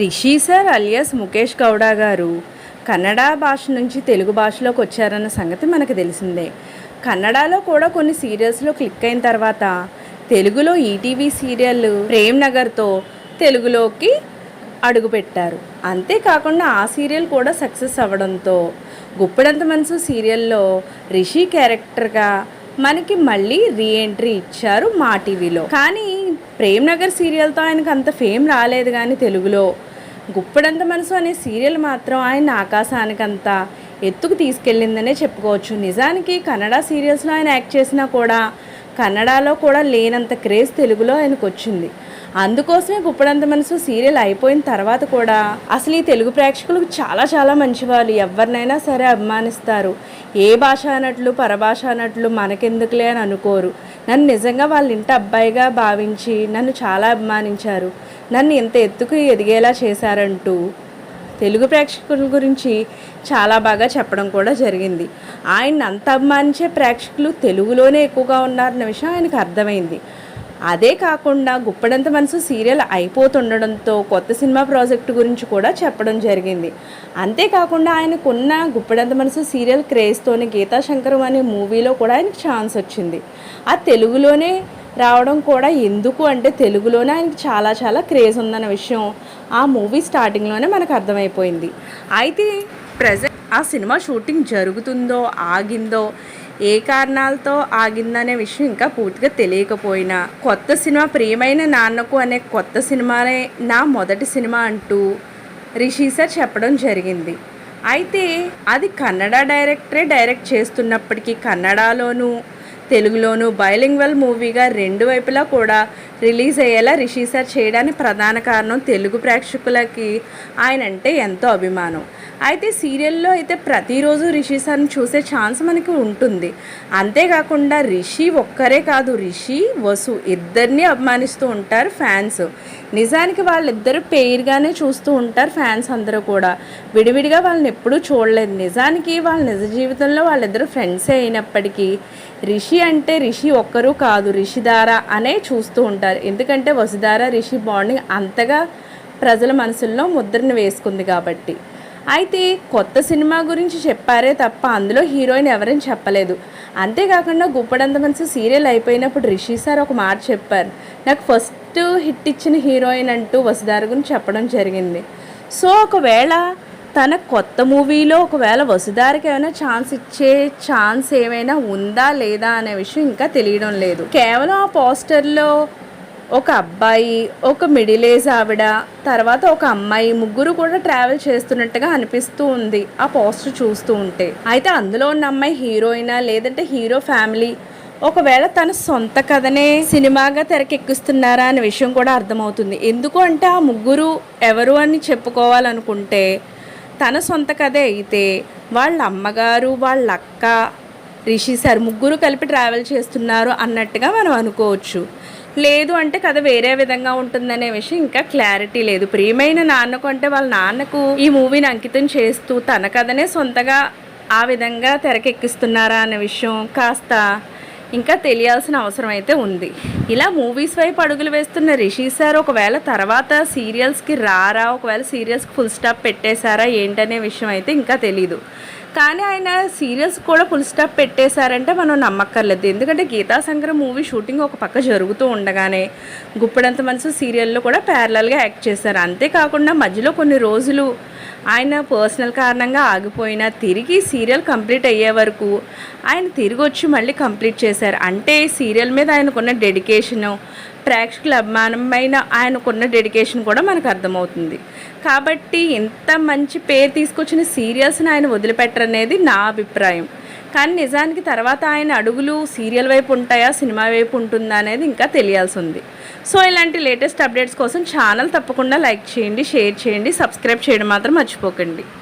Rishi sir alias Mukesh Gowda garu Kannada భాష నుంచి తెలుగు భాషలోకి వచ్చారన్న సంగతి మనకు తెలిసిందే. కన్నడలో కూడా కొన్ని సీరియల్స్లో క్లిక్ అయిన తర్వాత తెలుగులో ఈటీవీ సీరియల్ ప్రేమ్ నగర్తో తెలుగులోకి అడుగుపెట్టారు అంతేకాకుండా ఆ సీరియల్ కూడా సక్సెస్ అవ్వడంతో గుప్పెడంత మనసు సీరియల్లో రిషి క్యారెక్టర్గా మనకి మళ్ళీ రీఎంట్రీ ఇచ్చారు మా టీవీలో. కానీ ప్రేమ్ నగర్ సీరియల్తో ఆయనకు అంత ఫేమ్ రాలేదు కానీ తెలుగులో గుప్పడంత మనసు అనే సీరియల్ మాత్రం ఆయన ఆకాశానికంత ఎత్తుకు తీసుకెళ్ళిందనే చెప్పుకోవచ్చు. నిజానికి కన్నడ సీరియల్స్లో ఆయన యాక్ట్ చేసినా కూడా కన్నడలో కూడా లేనంత క్రేజ్ తెలుగులో ఆయనకు వచ్చింది అందుకోసమే గుప్పడంత మనసు సీరియల్ అయిపోయిన తర్వాత కూడా అసలు ఈ తెలుగు ప్రేక్షకులకు చాలా చాలా మంచివాళ్ళు. ఎవరినైనా సరే అభిమానిస్తారు. ఏ భాష అన్నట్లు పరభాష అన్నట్లు మనకెందుకులే అని అనుకోరు. నన్ను నిజంగా వాళ్ళ ఇంటి అబ్బాయిగా భావించి నన్ను చాలా అభిమానించారు. నన్ను ఇంత ఎత్తుకు ఎదిగేలా చేశారంటూ తెలుగు ప్రేక్షకుల గురించి చాలా బాగా చెప్పడం కూడా జరిగింది. ఆయన అంత అభిమానించే ప్రేక్షకులు తెలుగులోనే ఎక్కువగా ఉన్నారన్న విషయం ఆయనకు అర్థమైంది. అదే కాకుండా గుప్పడంత మనసు సీరియల్ అయిపోతుండడంతో కొత్త సినిమా ప్రాజెక్టు గురించి కూడా చెప్పడం జరిగింది. అంతేకాకుండా ఆయనకున్న గుప్పడంత మనసు సీరియల్ క్రేజ్తోనే గీతా శంకరం అనే మూవీలో కూడా ఆయనకు ఛాన్స్ వచ్చింది. ఆ తెలుగులోనే రావడం కూడా ఎందుకు అంటే తెలుగులోనే ఆయనకి చాలా చాలా క్రేజ్ ఉందన్న విషయం ఆ మూవీ స్టార్టింగ్లోనే మనకు అర్థమైపోయింది. అయితే ప్రజెంట్ ఆ సినిమా షూటింగ్ జరుగుతుందో ఆగిందో ఏ కారణాలతో ఆగిందనే విషయం ఇంకా పూర్తిగా తెలియకపోయినా కొత్త సినిమా ప్రియమైన నాన్నకు అనే కొత్త సినిమానే నా మొదటి సినిమా అంటూ రిషి సార్ చెప్పడం జరిగింది. అయితే అది కన్నడ డైరెక్టరే డైరెక్ట్ చేస్తున్నప్పటికీ కన్నడలోనూ తెలుగులోను బైలింగ్వల్ మూవీగా రెండు వైపులా కూడా రిలీజ్ అయ్యేలా రిషి సార్ చేయడానికి ప్రధాన కారణం తెలుగు ప్రేక్షకులకి ఆయన అంటే ఎంతో అభిమానం. అయితే సీరియల్లో అయితే ప్రతిరోజు రిషి సార్ని చూసే ఛాన్స్ మనకి ఉంటుంది. అంతేకాకుండా రిషి ఒక్కరే కాదు రిషి వసు ఇద్దరిని అభిమానిస్తూ ఉంటారు ఫ్యాన్స్. నిజానికి వాళ్ళిద్దరు పేరుగానే చూస్తూ ఉంటారు ఫ్యాన్స్ అందరూ కూడా. విడివిడిగా వాళ్ళని ఎప్పుడూ చూడలేదు. నిజానికి వాళ్ళ నిజ జీవితంలో వాళ్ళిద్దరు ఫ్రెండ్సే అయినప్పటికీ రిషి అంటే రిషి ఒక్కరు కాదు రిషిధార అనే చూస్తూ ఉంటారు. ఎందుకంటే వసుధార రిషి బాండింగ్ అంతగా ప్రజల మనసుల్లో ముద్రను వేసుకుంది కాబట్టి. అయితే కొత్త సినిమా గురించి చెప్పారే తప్ప అందులో హీరోయిన్ ఎవరని చెప్పలేదు. అంతేకాకుండా గుప్పడంత మనసు సీరియల్ అయిపోయినప్పుడు రిషి సార్ ఒక మాట చెప్పారు. నాకు ఫస్ట్ హిట్ ఇచ్చిన హీరోయిన్ అంటూ వసుధార గురించి చెప్పడం జరిగింది. సో ఒకవేళ తన కొత్త మూవీలో ఒకవేళ వసుధారికి ఏమైనా ఛాన్స్ ఇచ్చే ఛాన్స్ ఏమైనా ఉందా లేదా అనే విషయం ఇంకా తెలియడం లేదు. కేవలం ఆ పోస్టర్లో ఒక అబ్బాయి ఒక మిడిల్ ఏజ్ ఆవిడ తర్వాత ఒక అమ్మాయి ముగ్గురు కూడా ట్రావెల్ చేస్తున్నట్టుగా అనిపిస్తూ ఉంది ఆ పోస్టర్ చూస్తూ ఉంటే. అయితే అందులో ఉన్న అమ్మాయి హీరోయినా లేదంటే హీరో ఫ్యామిలీ ఒకవేళ తన సొంత కథనే సినిమాగా తెరకెక్కిస్తున్నారా అనే విషయం కూడా అర్థమవుతుంది. ఎందుకు అంటే ఆ ముగ్గురు ఎవరు అని చెప్పుకోవాలనుకుంటే తన సొంత కథే అయితే వాళ్ళ అమ్మగారు వాళ్ళ అక్క రిషి సార్ ముగ్గురు కలిపి ట్రావెల్ చేస్తున్నారు అన్నట్టుగా మనం అనుకోవచ్చు. లేదు అంటే కథ వేరే విధంగా ఉంటుందనే విషయం ఇంకా క్లారిటీ లేదు. ప్రియమైన నాన్నకు అంటే వాళ్ళ నాన్నకు ఈ మూవీని అంకితం చేస్తూ తన కథనే సొంతగా ఆ విధంగా తెరకెక్కిస్తున్నారా అనే విషయం కాస్త ఇంకా తెలియాల్సిన అవసరం అయితే ఉంది. ఇలా మూవీస్ వైపు అడుగులు వేస్తున్న రిషి సార్ ఒకవేళ తర్వాత సీరియల్స్కి రారా ఒకవేళ సీరియల్స్కి ఫుల్ స్టాప్ పెట్టేశారా ఏంటనే విషయం అయితే ఇంకా తెలీదు. కానీ ఆయన సీరియల్స్ కూడా ఫుల్ స్టాప్ పెట్టేశారంటే మనం నమ్మక్కర్లేదు. ఎందుకంటే గీతా సంగ్రహం మూవీ షూటింగ్ ఒక పక్క జరుగుతూ ఉండగానే గుప్పడంత మనసు సీరియల్లో కూడా ప్యారలల్గా యాక్ట్ చేశారు. అంతేకాకుండా మధ్యలో కొన్ని రోజులు ఆయన పర్సనల్ కారణంగా ఆగిపోయినా తిరిగి సీరియల్ కంప్లీట్ అయ్యే వరకు ఆయన తిరిగి వచ్చి మళ్ళీ కంప్లీట్ చేశారు. అంటే సీరియల్ మీద ఆయనకున్న డెడికేషను ప్రేక్షకుల అభిమానమైన ఆయనకున్న డెడికేషన్ కూడా మనకు అర్థమవుతుంది. కాబట్టి ఇంత మంచి పేరు తీసుకొచ్చిన సీరియల్స్ని ఆయన వదిలిపెట్టరనేది నా అభిప్రాయం. కానీ నిజానికి తర్వాత ఆయన అడుగులు సీరియల్ వైపు ఉంటాయా సినిమా వైపు ఉంటుందా అనేది ఇంకా తెలియాల్సి ఉంది సో ఇలాంటి లేటెస్ట్ అప్డేట్స్ కోసం ఛానల్ తప్పకుండా లైక్ చేయండి షేర్ చేయండి సబ్స్క్రైబ్ చేయడం మాత్రం మర్చిపోకండి.